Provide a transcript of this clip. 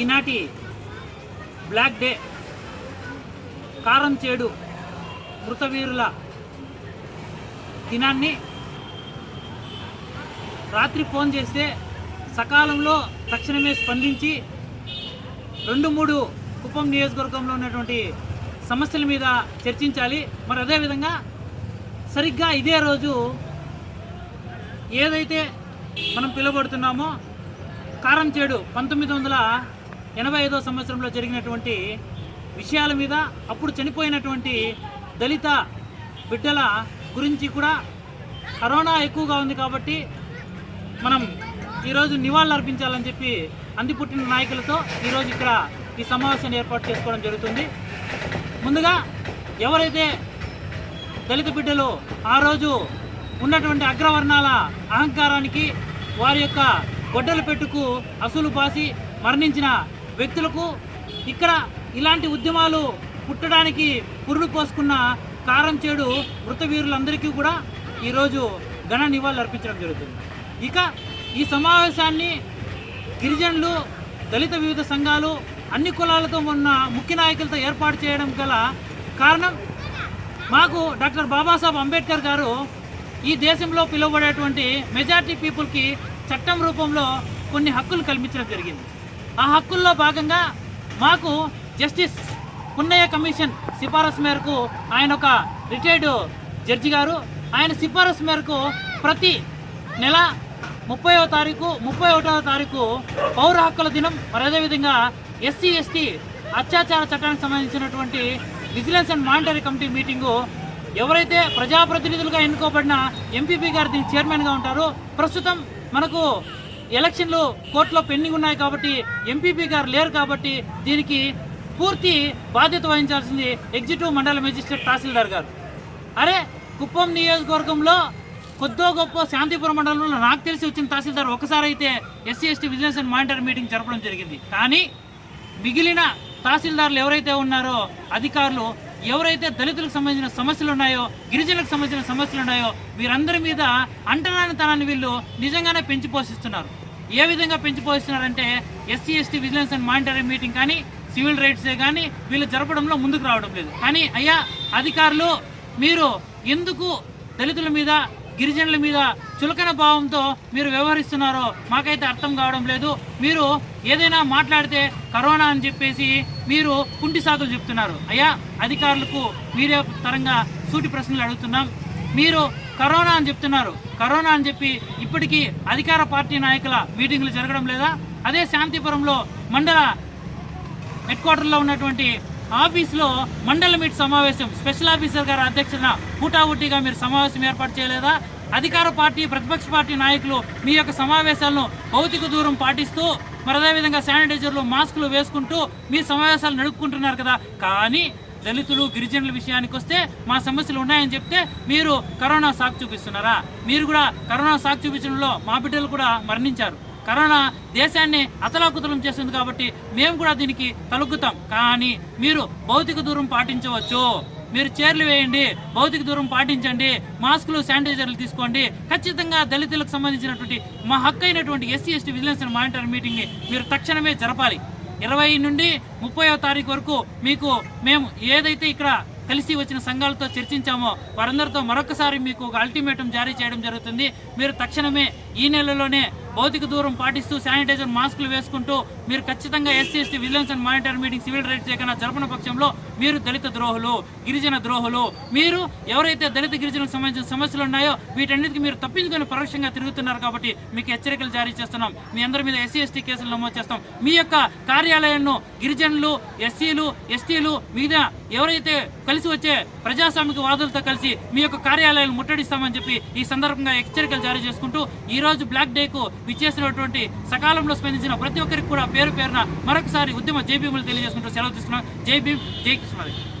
ఈనాటి black day కారం చేడు మృతవీరుల దినాన్ని రాత్రి ఫోన్ చేస్తే సకాలంలో తక్షణమే స్పందించి రెండు మూడు కుప్పం నియోజకవర్గంలో ఉన్నటువంటి సమస్యల మీద చర్చించాలి. మరి అదేవిధంగా సరిగ్గా ఇదే రోజు ఏదైతే మనం పిలువబడుతున్నామో కారం చేడు పంతొమ్మిది వందల ఎనభై ఐదో సంవత్సరంలో జరిగినటువంటి విషయాల మీద అప్పుడు చనిపోయినటువంటి దళిత బిడ్డల గురించి కూడా కరోనా ఎక్కువగా ఉంది కాబట్టి మనం ఈరోజు నివాళులు అర్పించాలని చెప్పి అందిపుట్టిన నాయకులతో ఈరోజు ఇక్కడ ఈ సమావేశాన్ని ఏర్పాటు చేసుకోవడం జరుగుతుంది. ముందుగా ఎవరైతే దళిత బిడ్డలు ఆ రోజు ఉన్నటువంటి అగ్రవర్ణాల అహంకారానికి వారి యొక్క గొడ్డలు పెట్టుకు అసలు బాసి మరణించిన వ్యక్తులకు ఇక్కడ ఇలాంటి ఉద్యమాలు పుట్టడానికి పురుడు పోసుకున్న కారం చేడు మృతవీరులందరికీ కూడా ఈరోజు ఘన నివాళులు అర్పించడం జరుగుతుంది. ఇక ఈ సమావేశాన్ని గిరిజనులు దళిత వివిధ సంఘాలు అన్ని కులాలతో ఉన్న ముఖ్య నాయకులతో ఏర్పాటు చేయడం గల కారణం మాకు డాక్టర్ బాబాసాహెబ్ అంబేద్కర్ గారు ఈ దేశంలో పిలువబడేటువంటి మెజార్టీ పీపుల్కి చట్టం రూపంలో కొన్ని హక్కులు కల్పించడం జరిగింది. ఆ హక్కుల్లో భాగంగా మాకు జస్టిస్ పున్నయ్య కమిషన్ సిఫారసు మేరకు ఆయన ఒక రిటైర్డ్ జడ్జి గారు. ఆయన సిఫారసు మేరకు ప్రతి నెల ముప్పైవ తారీఖు ముప్పై ఒకటవ తారీఖు పౌర హక్కుల దినం. మరి అదేవిధంగా ఎస్సీ ఎస్టీ అత్యాచార చట్టానికి సంబంధించినటువంటి vigilance and monitory committee meeting. ఎవరైతే ప్రజాప్రతినిధులుగా ఎన్నుకోబడిన ఎంపీపీ గారు దీనికి చైర్మన్గా ఉంటారో ప్రస్తుతం మనకు ఎలక్షన్లు కోర్టులో పెండింగ్ ఉన్నాయి కాబట్టి ఎంపీపీ గారు లేరు కాబట్టి దీనికి పూర్తి బాధ్యత వహించాల్సింది ఎగ్జిక్యూటివ్ మండల మెజిస్ట్రేట్ తహసీల్దార్ గారు. అరే కుప్పం నియోజకవర్గంలో కొద్దో గొప్ప శాంతిపురం మండలంలో నాకు తెలిసి వచ్చిన తహసీల్దార్ ఒకసారి అయితే SC ST vigilance and monitor meeting జరపడం జరిగింది. కానీ మిగిలిన తహసీల్దార్లు ఎవరైతే ఉన్నారో అధికారులు ఎవరైతే దళితులకు సంబంధించిన సమస్యలు ఉన్నాయో గిరిజనులకు సంబంధించిన సమస్యలు ఉన్నాయో వీరందరి మీద అంటరానితనాన్ని వీళ్ళు నిజంగానే పెంచి పోషిస్తున్నారు. ఏ విధంగా పెంచి పోషిస్తున్నారంటే SC ST vigilance and monitoring meeting కానీ సివిల్ రైట్సే కానీ వీళ్ళు జరపడంలో ముందుకు రావడం లేదు. కానీ అయ్యా అధికారులు మీరు ఎందుకు దళితుల మీద గిరిజనుల మీద చులకన భావంతో మీరు వ్యవహరిస్తున్నారో మాకైతే అర్థం కావడం లేదు. మీరు ఏదైనా మాట్లాడితే కరోనా అని చెప్పేసి మీరు కుంటి సాకులు చెప్తున్నారు. అయ్యా అధికారులకు మీరే తరంగా సూటి ప్రశ్నలు అడుగుతున్నాం. మీరు కరోనా అని చెప్తున్నారు. కరోనా అని చెప్పి ఇప్పటికీ అధికార పార్టీ నాయకుల మీటింగ్లు జరగడం లేదా? అదే శాంతిపురంలో మండల హెడ్ క్వార్టర్లో ఉన్నటువంటి ఆఫీస్లో మండల మీట్ సమావేశం. స్పెషల్ ఆఫీసర్ గారి అధ్యక్షన హుటాహుటిగా మీరు సమావేశం ఏర్పాటు చేయలేదా? అధికార పార్టీ ప్రతిపక్ష పార్టీ నాయకులు మీ యొక్క సమావేశాలను భౌతిక దూరం పాటిస్తూ మరి అదేవిధంగా శానిటైజర్లు మాస్కులు వేసుకుంటూ మీ సమావేశాలు నడుపుకుంటున్నారు కదా? కానీ దళితులు గిరిజనుల విషయానికి వస్తే మా సమస్యలు ఉన్నాయని చెప్తే మీరు కరోనా సాకు చూపిస్తున్నారా? మీరు కూడా కరోనా సాకు చూపించడంలో మా బిడ్డలు కూడా మరణించారు. కరోనా దేశాన్ని అతలాకుతలం చేస్తుంది కాబట్టి మేము కూడా దీనికి తలుగుతాం కానీ మీరు భౌతిక దూరం పాటించవచ్చు. మీరు చైర్లు వేయండి భౌతిక దూరం పాటించండి మాస్కులు శానిటైజర్లు తీసుకోండి. ఖచ్చితంగా దళితులకు సంబంధించినటువంటి మా హక్కు అయినటువంటి ఎస్సీ ఎస్టీ విజిలెన్స్ మానిటర్ మీటింగ్ని మీరు తక్షణమే జరపాలి. ఇరవై నుండి ముప్పయో తారీఖు వరకు మీకు మేము ఏదైతే ఇక్కడ కలిసి వచ్చిన సంఘాలతో చర్చించామో వారందరితో మరొకసారి మీకు ఒక అల్టిమేటం జారీ చేయడం జరుగుతుంది. మీరు తక్షణమే ఈ నెలలోనే భౌతిక దూరం పాటిస్తూ శానిటైజర్ మాస్కులు వేసుకుంటూ మీరు ఖచ్చితంగా SC ST vigilance and monitor meeting civil rights ఏకైనా జరపన పక్షంలో మీరు దళిత ద్రోహులు గిరిజన ద్రోహులు. మీరు ఎవరైతే దళిత గిరిజనకు సంబంధించిన సమస్యలు ఉన్నాయో వీటన్నిటికీ మీరు తప్పించుకొని పరోక్షంగా తిరుగుతున్నారు కాబట్టి మీకు హెచ్చరికలు జారీ చేస్తున్నాం. మీ అందరి మీద ఎస్సీ ఎస్టీ కేసులు నమోదు చేస్తాం. మీ యొక్క కార్యాలయాలను గిరిజనులు ఎస్సీలు ఎస్టీలు మీద ఎవరైతే కలిసి వచ్చే ప్రజాస్వామిక వాదులతో కలిసి మీ యొక్క కార్యాలయాలు ముట్టడిస్తామని చెప్పి ఈ సందర్భంగా హెచ్చరికలు జారీ చేసుకుంటూ ఈరోజు బ్లాక్ డేకు విచ్చేసినటువంటి సకాలంలో స్పందించిన ప్రతి ఒక్కరికి కూడా పేరు పేరున మరొకసారి ఉద్యమ జై తెలియజేసుకుంటూ సెలవు తీసుకున్నాం. జై భీమ్ జై కృష్ణారెడ్డి